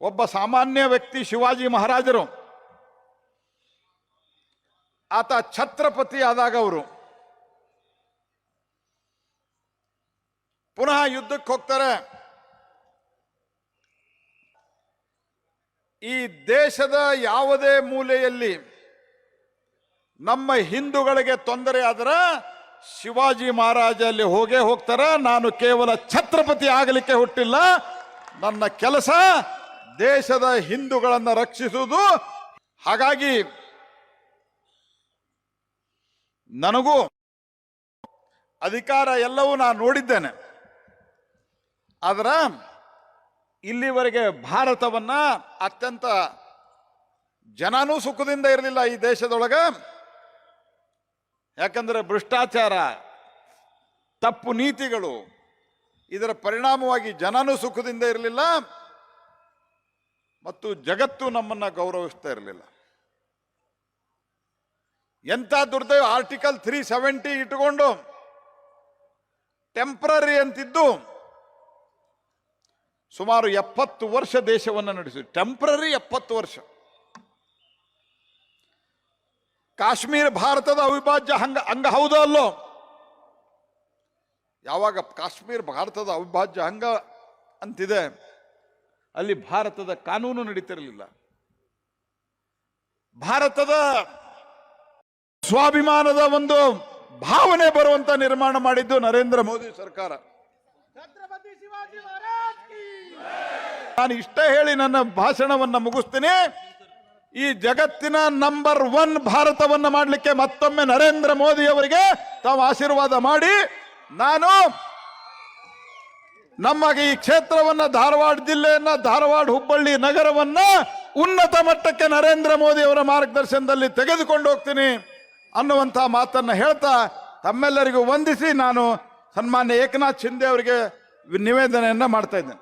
ಒಬ್ಬ ಸಾಮಾನ್ಯ ವ್ಯಕ್ತಿ ಶಿವಾಜಿ ಮಹಾರಾಜರು. ಆತ ಛತ್ರಪತಿ ಆದಾಗ ಅವರು. ಪುನಃ ಯುದ್ಧಕ್ಕೆ ಹೋಗ್ತಾರೆ. ಈ ದೇಶದ ಯಾವುದೇ ಮೂಲೆಯಲ್ಲಿ ನಮ್ಮ ಹಿಂದೂಗಳಿಗೆ ತೊಂದರೆ ಆದ್ರೆ ಶಿವಾಜಿ ಮಹಾರಾಜ ಅಲ್ಲಿ ಹೋಗೇ ಹೋಗ್ತಾರೆ. ನಾನು ಕೇವಲ ಛತ್ರಪತಿ ಆಗಲಿಕ್ಕೆ ಹುಟ್ಟಿಲ್ಲ. ನನ್ನ ಕೆಲಸ ದೇಶದ ಹಿಂದೂಗಳನ್ನು ರಕ್ಷಿಸುವುದು. ಹಾಗಾಗಿ ನನಗೂ ಅಧಿಕಾರ ಎಲ್ಲವೂ ನಾನು ನೋಡಿದ್ದೇನೆ. ಆದ್ರೆ ಇಲ್ಲಿವರೆಗೆ ಭಾರತವನ್ನ ಅತ್ಯಂತ ಜನನೂ ಸುಖದಿಂದ ಇರಲಿಲ್ಲ ಈ ದೇಶದೊಳಗೆ. ಯಾಕಂದ್ರೆ ಭ್ರಷ್ಟಾಚಾರ, ತಪ್ಪು ನೀತಿಗಳು ಇದರ ಪರಿಣಾಮವಾಗಿ ಜನನೂ ಸುಖದಿಂದ ಇರಲಿಲ್ಲ. ಮತ್ತು ಜಗತ್ತು ನಮ್ಮನ್ನ ಗೌರವಿಸ್ತಾ ಇರಲಿಲ್ಲ. ಎಂಥ ದುರ್ದೈವ ಆರ್ಟಿಕಲ್ ತ್ರೀ ಸೆವೆಂಟಿ ಇಟ್ಟುಕೊಂಡು ಟೆಂಪ್ರರಿ ಅಂತಿದ್ದು ಸುಮಾರು ಎಪ್ಪತ್ತು ವರ್ಷ ದೇಶವನ್ನು ನಡೆಸಿ ಟೆಂಪ್ರರಿ ಎಪ್ಪತ್ತು ವರ್ಷ. ಕಾಶ್ಮೀರ ಭಾರತದ ಅವಿಭಾಜ್ಯ ಹಂಗ ಅಂಗ ಹೌದೋ ಅಲ್ಲೋ? ಯಾವಾಗ ಕಾಶ್ಮೀರ ಭಾರತದ ಅವಿಭಾಜ್ಯ ಅಂಗ ಅಂತಿದೆ? ಅಲ್ಲಿ ಭಾರತದ ಕಾನೂನು ನಡೀತಿರಲಿಲ್ಲ. ಭಾರತದ ಸ್ವಾಭಿಮಾನದ ಒಂದು ಭಾವನೆ ಬರುವಂತ ನಿರ್ಮಾಣ ಮಾಡಿದ್ದು ನರೇಂದ್ರ ಮೋದಿ ಸರ್ಕಾರ. ನಾನು ಇಷ್ಟ ಹೇಳಿ ನನ್ನ ಭಾಷಣವನ್ನು ಮುಗಿಸ್ತೀನಿ. ಈ ಜಗತ್ತಿನ ನಂಬರ್ ಒನ್ ಭಾರತವನ್ನು ಮಾಡಲಿಕ್ಕೆ ಮತ್ತೊಮ್ಮೆ ನರೇಂದ್ರ ಮೋದಿ ಅವರಿಗೆ ತಾವು ಆಶೀರ್ವಾದ ಮಾಡಿ. ನಾನು ನಮ್ಮ ಈ ಕ್ಷೇತ್ರವನ್ನ ಧಾರವಾಡ ಜಿಲ್ಲೆಯನ್ನ, ಧಾರವಾಡ ಹುಬ್ಬಳ್ಳಿ ನಗರವನ್ನ ಉನ್ನತ ಮಟ್ಟಕ್ಕೆ ನರೇಂದ್ರ ಮೋದಿ ಅವರ ಮಾರ್ಗದರ್ಶನದಲ್ಲಿ ತೆಗೆದುಕೊಂಡು ಹೋಗ್ತೀನಿ ಅನ್ನುವಂಥ ಮಾತನ್ನ ಹೇಳ್ತಾ ತಮ್ಮೆಲ್ಲರಿಗೂ ವಂದಿಸಿ ನಾನು ಸನ್ಮಾನ್ಯ ಏಕನಾಥ್ ಶಿಂದೆ ಅವರಿಗೆ ನಿವೇದನೆಯನ್ನ ಮಾಡ್ತಾ ಇದ್ದೇನೆ.